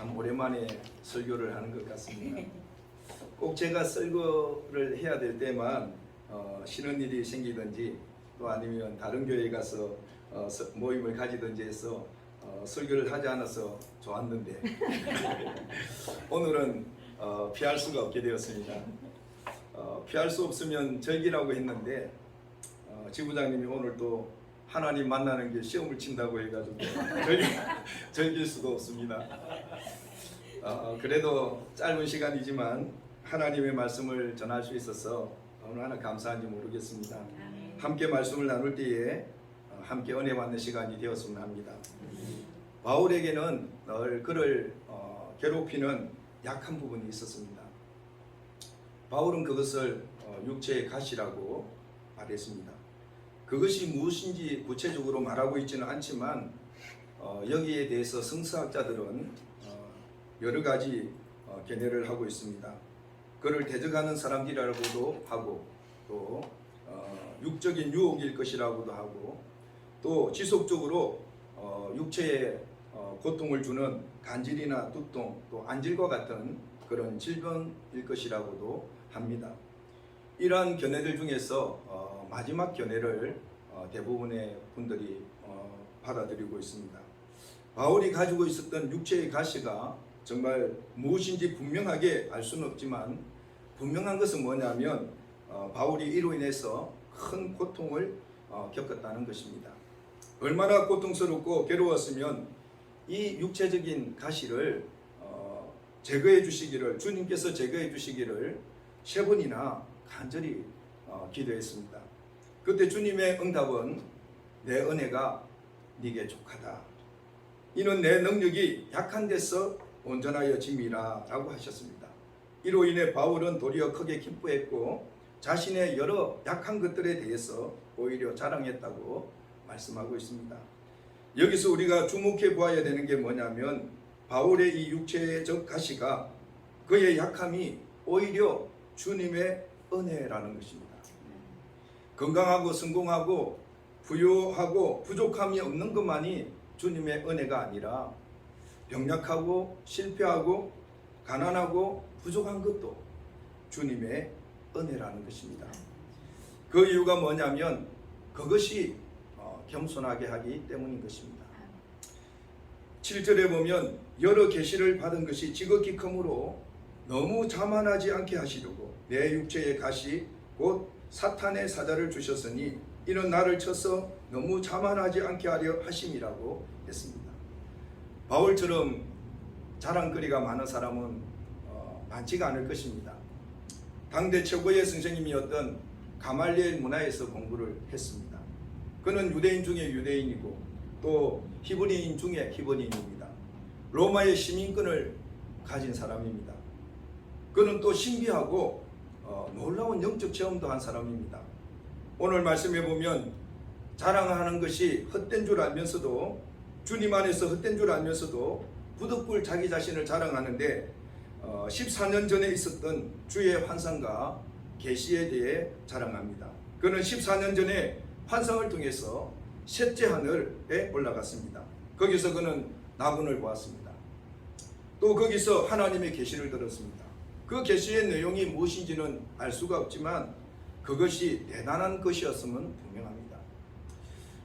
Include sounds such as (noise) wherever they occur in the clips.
참 오랜만에 설교를 하는 것 같습니다. 꼭 제가 설교를 해야 될 때만 어, 쉬는 일이 생기든지 또 아니면 다른 교회에 가서 어, 서- 모임을 가지든지 해서 어, 설교를 하지 않아서 좋았는데 (laughs) 오늘은 어, 피할 수가 없게 되었습니다. 어, 피할 수 없으면 절기라고 했는데 어, 지부장님이 오늘 또 하나님 만나는 게 시험을 친다고 해가지고 절기, (laughs) 절길 수도 없습니다. 어, 그래도 짧은 시간이지만 하나님의 말씀을 전할 수 있어서 얼마나 감사한지 모르겠습니다. 함께 말씀을 나눌 때에 어, 함께 은혜 받는 시간이 되었으면 합니다. 바울에게는 늘 그를 어, 괴롭히는 약한 부분이 있었습니다. 바울은 그것을 어, 육체의 가시라고 말했습니다. 그것이 무엇인지 구체적으로 말하고 있지는 않지만 어, 여기에 대해서 성서학자들은 어, 여러 가지 어, 견해를 하고 있습니다. 그를 대적하는 사람들이라고도 하고 또 어, 육적인 유혹일 것이라고도 하고 또 지속적으로 어, 육체에 어, 고통을 주는 간질이나 두통 또 안질과 같은 그런 질병일 것이라고도 합니다. 이러한 견해들 중에서 어, 마지막 견해를 어, 대부분의 분들이 어, 받아들이고 있습니다. 바울이 가지고 있었던 육체의 가시가 정말 무엇인지 분명하게 알 수는 없지만 분명한 것은 뭐냐면 어, 바울이 이로 인해서 큰 고통을 어, 겪었다는 것입니다. 얼마나 고통스럽고 괴로웠으면 이 육체적인 가시를 어, 제거해 주시기를 주님께서 제거해 주시기를 세 번이나 간절히 어, 기도했습니다. 그때 주님의 응답은 내 은혜가 네게 족하다. 이는 내 능력이 약한 데서 온전하여 짐이라 라고 하셨습니다. 이로 인해 바울은 도리어 크게 기뻐했고 자신의 여러 약한 것들에 대해서 오히려 자랑했다고 말씀하고 있습니다. 여기서 우리가 주목해 보아야 되는 게 뭐냐면 바울의 이 육체적 가시가 그의 약함이 오히려 주님의 은혜라는 것입니다. 건강하고 성공하고 부유하고 부족함이 없는 것만이 주님의 은혜가 아니라 병약하고 실패하고 가난하고 부족한 것도 주님의 은혜라는 것입니다. 그 이유가 뭐냐면 그것이 어, 겸손하게 하기 때문인 것입니다. 7절에 보면 여러 계시를 받은 것이 지극히 크므로 너무 자만하지 않게 하시려고 내 육체의 가시 곧 사탄의 사자를 주셨으니 이는 나를 쳐서 너무 자만하지 않게 하려 하심이라고 했습니다. 바울처럼 자랑거리가 많은 사람은 어, 많지가 않을 것입니다. 당대 최고의 선생님이었던 가말리엘 문화에서 공부를 했습니다. 그는 유대인 중에 유대인이고 또 히브리인 중에 히브리인입니다. 로마의 시민권을 가진 사람입니다. 그는 또 신비하고 어, 놀라운 영적 체험도 한 사람입니다. 오늘 말씀해 보면 자랑하는 것이 헛된 줄 알면서도 주님 안에서 헛된 줄 알면서도 부득불 자기 자신을 자랑하는데 어, 14년 전에 있었던 주의 환상과 계시에 대해 자랑합니다. 그는 14년 전에 환상을 통해서 셋째 하늘에 올라갔습니다. 거기서 그는 나군을 보았습니다. 또 거기서 하나님의 계시를 들었습니다. 그 계시의 내용이 무엇인지는 알 수가 없지만 그것이 대단한 것이었음은 분명합니다.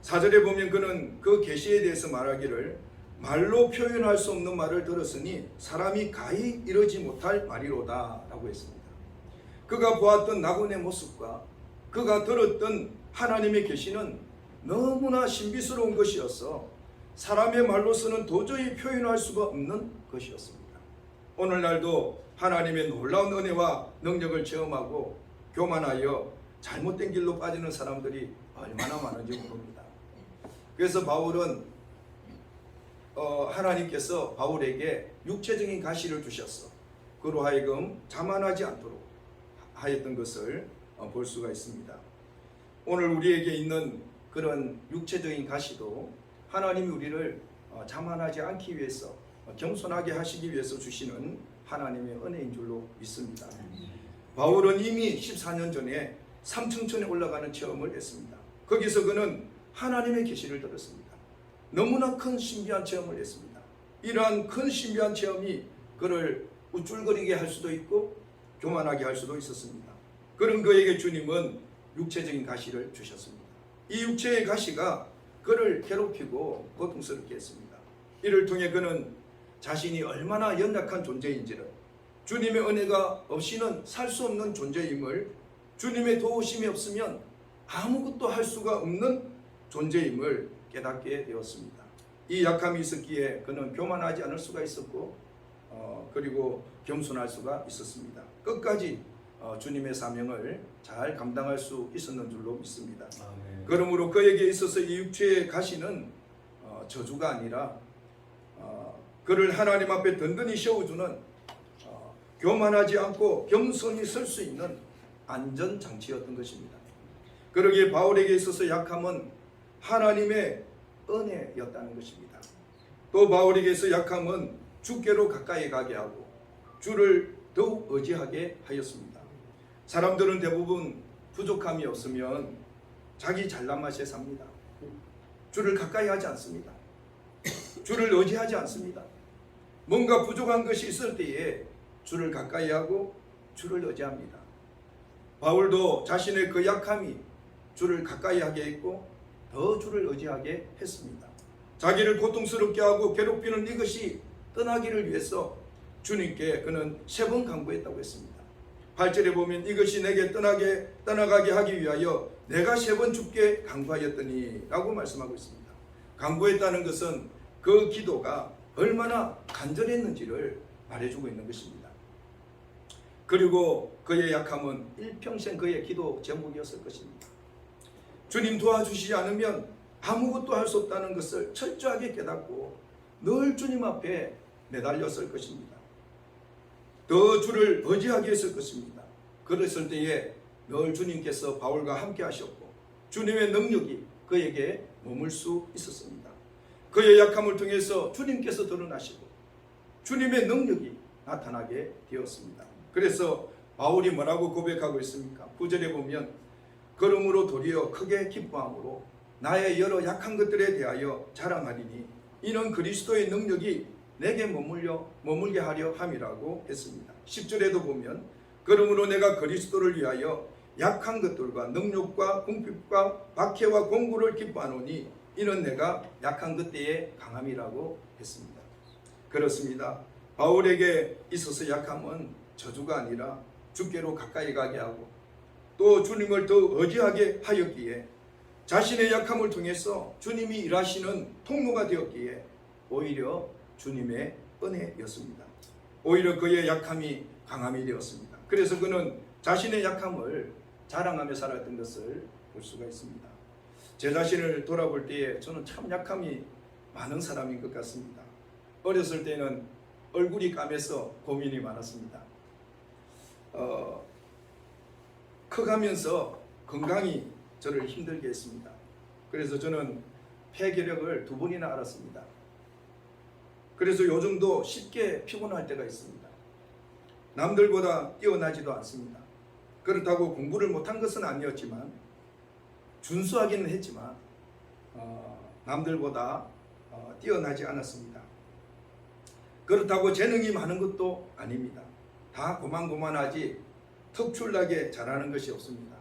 사절에 보면 그는 그 계시에 대해서 말하기를 말로 표현할 수 없는 말을 들었으니 사람이 가히 이러지 못할 말이로다라고 했습니다. 그가 보았던 나군의 모습과 그가 들었던 하나님의 계시는 너무나 신비스러운 것이어서 사람의 말로서는 도저히 표현할 수가 없는 것이었습니다. 오늘날도 하나님의 놀라운 은혜와 능력을 체험하고 교만하여 잘못된 길로 빠지는 사람들이 얼마나 많은지 모릅니다. 그래서 바울은 어, 하나님께서 바울에게 육체적인 가시를 주셨어. 그로 하여금 자만하지 않도록 하였던 것을 어, 볼 수가 있습니다. 오늘 우리에게 있는 그런 육체적인 가시도 하나님이 우리를 어, 자만하지 않기 위해서 어, 겸손하게 하시기 위해서 주시는 하나님의 은혜인 줄로 믿습니다. 바울은 이미 14년 전에 삼층천에 올라가는 체험을 했습니다. 거기서 그는 하나님의 계시를 들었습니다. 너무나 큰 신비한 체험을 했습니다. 이러한 큰 신비한 체험이 그를 우쭐거리게 할 수도 있고 교만하게 할 수도 있었습니다. 그런 그에게 주님은 육체적인 가시를 주셨습니다. 이 육체의 가시가 그를 괴롭히고 고통스럽게 했습니다. 이를 통해 그는 자신이 얼마나 연약한 존재인지를 주님의 은혜가 없이는 살 수 없는 존재임을 주님의 도우심이 없으면 아무것도 할 수가 없는 존재임을 깨닫게 되었습니다. 이 약함이 있었기에 그는 교만하지 않을 수가 있었고 어, 그리고 겸손할 수가 있었습니다. 끝까지 어, 주님의 사명을 잘 감당할 수 있었는 줄로 믿습니다. 아멘. 그러므로 그에게 있어서 이 육체의 가시는 어, 저주가 아니라 어, 그를 하나님 앞에 든든히 세워주는 어, 교만하지 않고 겸손히 설 수 있는 안전 장치였던 것입니다. 그러기에 바울에게 있어서 약함은 하나님의 은혜였다는 것입니다. 또 바울에게서 약함은 주께로 가까이 가게 하고 주를 더욱 의지하게 하였습니다. 사람들은 대부분 부족함이 없으면 자기 잘난 맛에 삽니다. 주를 가까이 하지 않습니다. 주를 의지하지 않습니다. 뭔가 부족한 것이 있을 때에 주를 가까이 하고 주를 의지합니다. 바울도 자신의 그 약함이 주를 가까이 하게 했고 더 주를 의지하게 했습니다. 자기를 고통스럽게 하고 괴롭히는 이것이 떠나기를 위해서 주님께 그는 세 번 강구했다고 했습니다. 8절에 보면 이것이 내게 떠나게 떠나가게 하기 위하여 내가 세 번 죽게 강구하였더니라고 말씀하고 있습니다. 강구했다는 것은 그 기도가 얼마나 간절했는지를 말해주고 있는 것입니다. 그리고 그의 약함은 일평생 그의 기도 제목이었을 것입니다. 주님 도와주시지 않으면 아무것도 할 수 없다는 것을 철저하게 깨닫고 늘 주님 앞에 매달렸을 것입니다. 더 주를 의지하게 했을 것입니다. 그랬을 때에 늘 주님께서 바울과 함께 하셨고 주님의 능력이 그에게 머물 수 있었습니다. 그의 약함을 통해서 주님께서 드러나시고 주님의 능력이 나타나게 되었습니다. 그래서 바울이 뭐라고 고백하고 있습니까? 9절에 보면 그러므로 도리어 크게 기뻐함으로 나의 여러 약한 것들에 대하여 자랑하리니 이는 그리스도의 능력이 내게 머물려 머물게 하려 함이라고 했습니다. 10절에도 보면 그러므로 내가 그리스도를 위하여 약한 것들과 능력과 궁핍과 박해와 공고를 기뻐하노니 이는 내가 약한 것 때에 강함이라고 했습니다. 그렇습니다. 바울에게 있어서 약함은 저주가 아니라 주께로 가까이 가게 하고 또 주님을 더 의지하게 하였기에 자신의 약함을 통해서 주님이 일하시는 통로가 되었기에 오히려 주님의 은혜였습니다. 오히려 그의 약함이 강함이 되었습니다. 그래서 그는 자신의 약함을 자랑하며 살았던 것을 볼 수가 있습니다. 제 자신을 돌아볼 때에 저는 참 약함이 많은 사람인 것 같습니다. 어렸을 때는 얼굴이 까매서 고민이 많았습니다. 어, 커가면서 건강이 저를 힘들게 했습니다. 그래서 저는 폐결핵을 두 번이나 앓았습니다. 그래서 요즘도 쉽게 피곤할 때가 있습니다. 남들보다 뛰어나지도 않습니다. 그렇다고 공부를 못한 것은 아니었지만 준수하기는 했지만 어, 남들보다 어, 뛰어나지 않았습니다. 그렇다고 재능이 많은 것도 아닙니다. 다 고만고만하지 특출나게 잘하는 것이 없습니다.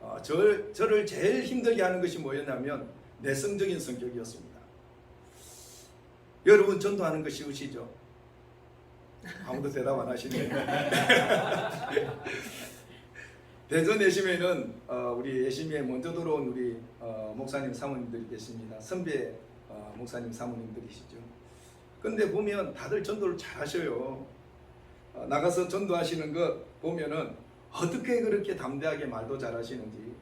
어, 저, 저를 제일 힘들게 하는 것이 뭐였냐면 내성적인 성격이었습니다. 여러분 전도하는 거 쉬우시죠? 아무도 대답 안 하시네요. (laughs) 대전 예심에는 어, 우리 예심에 먼저 들어온 우리 어, 목사님 사모님들이 계십니다. 선배 어, 목사님 사모님들이시죠. 근데 보면 다들 전도를 잘 하셔요. 어, 나가서 전도하시는 것 보면은 어떻게 그렇게 담대하게 말도 잘하시는지.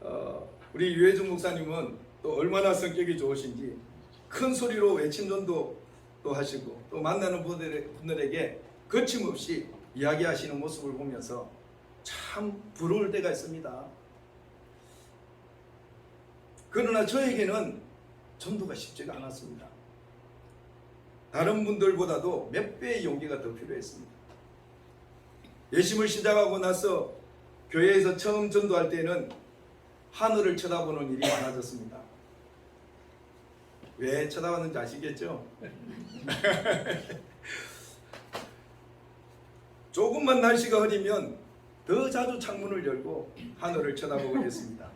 어, 우리 유해준 목사님은 또 얼마나 성격이 좋으신지 큰 소리로 외침 전도 또 하시고 또 만나는 분들에- 분들에게 거침없이 이야기하시는 모습을 보면서 참 부러울 때가 있습니다. 그러나 저에게는 전도가 쉽지가 않았습니다. 다른 분들보다도 몇 배의 용기가 더 필요했습니다. 예심을 시작하고 나서 교회에서 처음 전도할 때는 하늘을 쳐다보는 일이 많아졌습니다. 왜 쳐다봤는지 아시겠죠? (laughs) 조금만 날씨가 흐리면 더 자주 창문을 열고 하늘을 쳐다보게 됐습니다.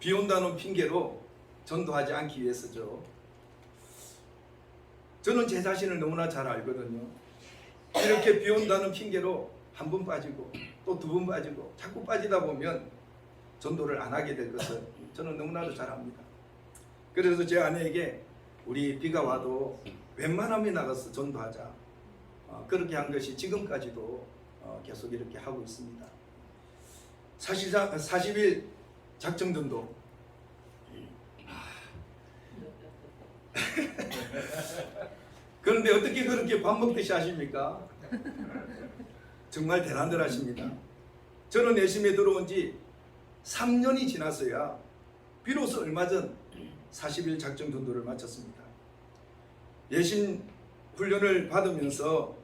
비 온다는 핑계로 전도하지 않기 위해서죠. 저는 제 자신을 너무나 잘 알거든요. 이렇게 비 온다는 핑계로 한 번 빠지고 또 두 번 빠지고 자꾸 빠지다 보면 전도를 안 하게 될 것을 저는 너무나도 잘 압니다. 그래서 제 아내에게 우리 비가 와도 웬만하면 나가서 전도하자. 어, 그렇게 한 것이 지금까지도 어, 계속 이렇게 하고 있습니다. 사실상 40일 작정 전도 (laughs) (laughs) 그런데 어떻게 그렇게 밥 먹듯이 하십니까? 정말 대단들 하십니다. 저는 내심에 들어온 지 3년이 지났어야 비로소 얼마 전 40일 작정 전도를 마쳤습니다. 예신 훈련을 받으면서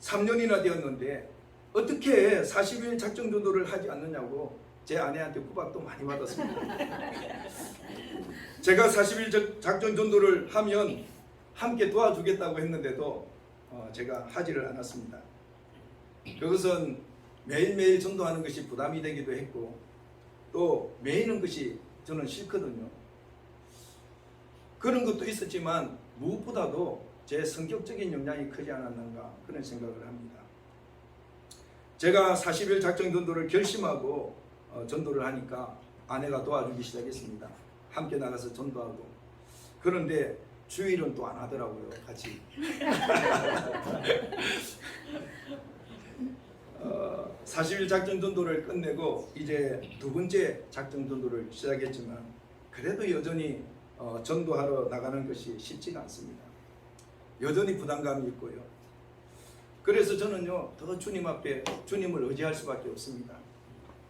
3년이나 되었는데 어떻게 40일 작정 전도를 하지 않느냐고 제 아내한테 구박도 많이 받았습니다. 제가 40일 작- 작전 전도를 하면 함께 도와주겠다고 했는데도 어, 제가 하지를 않았습니다. 그것은 매일매일 전도하는 것이 부담이 되기도 했고 또 매이는 것이 저는 싫거든요. 그런 것도 있었지만 무엇보다도 제 성격적인 영향이 크지 않았는가 그런 생각을 합니다. 제가 40일 작전 전도를 결심하고 어, 전도를 하니까 아내가 도와주기 시작했습니다. 함께 나가서 전도하고 그런데 주일은 또 안 하더라고요 같이. (laughs) 어, 40일 작전 전도를 끝내고 이제 두 번째 작전 전도를 시작했지만 그래도 여전히 어, 전도하러 나가는 것이 쉽지가 않습니다. 여전히 부담감이 있고요. 그래서 저는요 더 주님 앞에 주님을 의지할 수밖에 없습니다.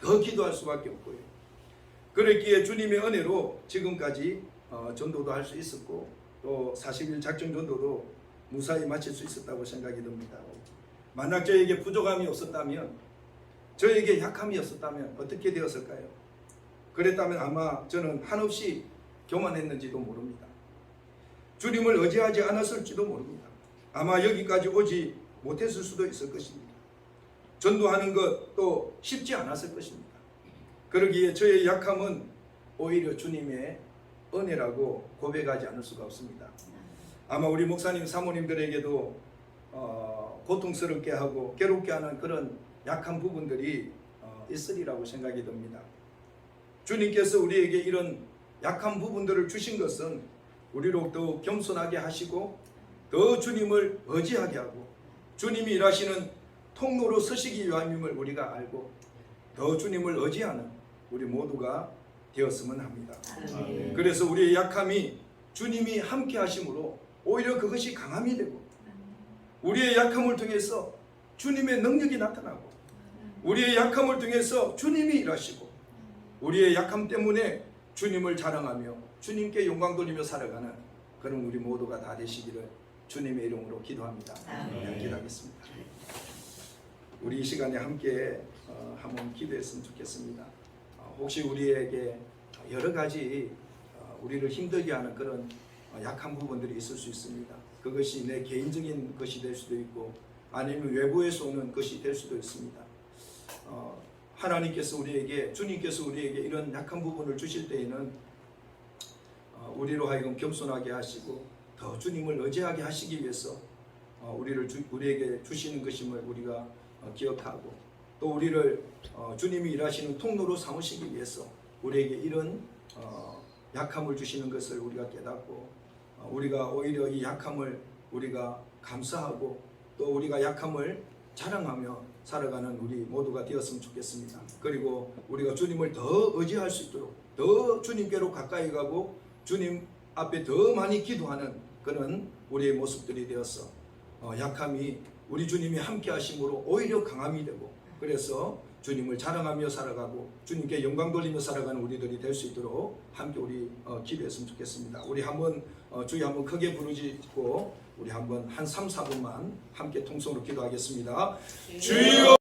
더 기도할 수밖에 없고요. 그랬기에 주님의 은혜로 지금까지 어, 전도도 할 수 있었고 또 40일 작전 전도도 무사히 마칠 수 있었다고 생각이 듭니다. 만약 저에게 부족함이 없었다면 저에게 약함이 없었다면 어떻게 되었을까요? 그랬다면 아마 저는 한없이 교만했는지도 모릅니다. 주님을 의지하지 않았을지도 모릅니다. 아마 여기까지 오지 못했을 수도 있을 것입니다. 전도하는 것도 쉽지 않았을 것입니다. 그러기에 저의 약함은 오히려 주님의 은혜라고 고백하지 않을 수가 없습니다. 아마 우리 목사님 사모님들에게도 어, 고통스럽게 하고 괴롭게 하는 그런 약한 부분들이 어, 있으리라고 생각이 듭니다. 주님께서 우리에게 이런 약한 부분들을 주신 것은 우리로 더욱 겸손하게 하시고 더 주님을 의지하게 하고 주님이 일하시는 통로로 서시기 위함임을 우리가 알고 더 주님을 의지하는 우리 모두가 되었으면 합니다. 아멘. 그래서 우리의 약함이 주님이 함께 하심으로 오히려 그것이 강함이 되고 우리의 약함을 통해서 주님의 능력이 나타나고 우리의 약함을 통해서 주님이 일하시고 우리의 약함 때문에 주님을 자랑하며 주님께 영광 돌리며 살아가는 그런 우리 모두가 다 되시기를 주님의 이름으로 기도합니다. 아멘. 네, 기도하겠습니다. 우리 이 시간에 함께 어, 한번 기도했으면 좋겠습니다. 어, 혹시 우리에게 여러 가지 어, 우리를 힘들게 하는 그런 어, 약한 부분들이 있을 수 있습니다. 그것이 내 개인적인 것이 될 수도 있고 아니면 외부에서 오는 것이 될 수도 있습니다. 어, 하나님께서 우리에게 주님께서 우리에게 이런 약한 부분을 주실 때에는 어, 우리로 하여금 겸손하게 하시고 더 주님을 의지하게 하시기 위해서 어, 우리를 주, 우리에게 주시는 것임을 우리가 어, 기억하고 또 우리를 어, 주님이 일하시는 통로로 삼으시기 위해서 우리에게 이런 어, 약함을 주시는 것을 우리가 깨닫고 어, 우리가 오히려 이 약함을 우리가 감사하고 또 우리가 약함을 자랑하며 살아가는 우리 모두가 되었으면 좋겠습니다. 그리고 우리가 주님을 더 의지할 수 있도록 더 주님께로 가까이 가고 주님 앞에 더 많이 기도하는 그런 우리의 모습들이 되어서 어, 약함이 우리 주님이 함께 하심으로 오히려 강함이 되고 그래서 주님을 자랑하며 살아가고 주님께 영광 돌리며 살아가는 우리들이 될 수 있도록 함께 우리 어, 기도했으면 좋겠습니다. 우리 한번 어, 주여 한번 크게 부르짖고 우리 한번 한 3, 4분만 함께 통성으로 기도하겠습니다. 주여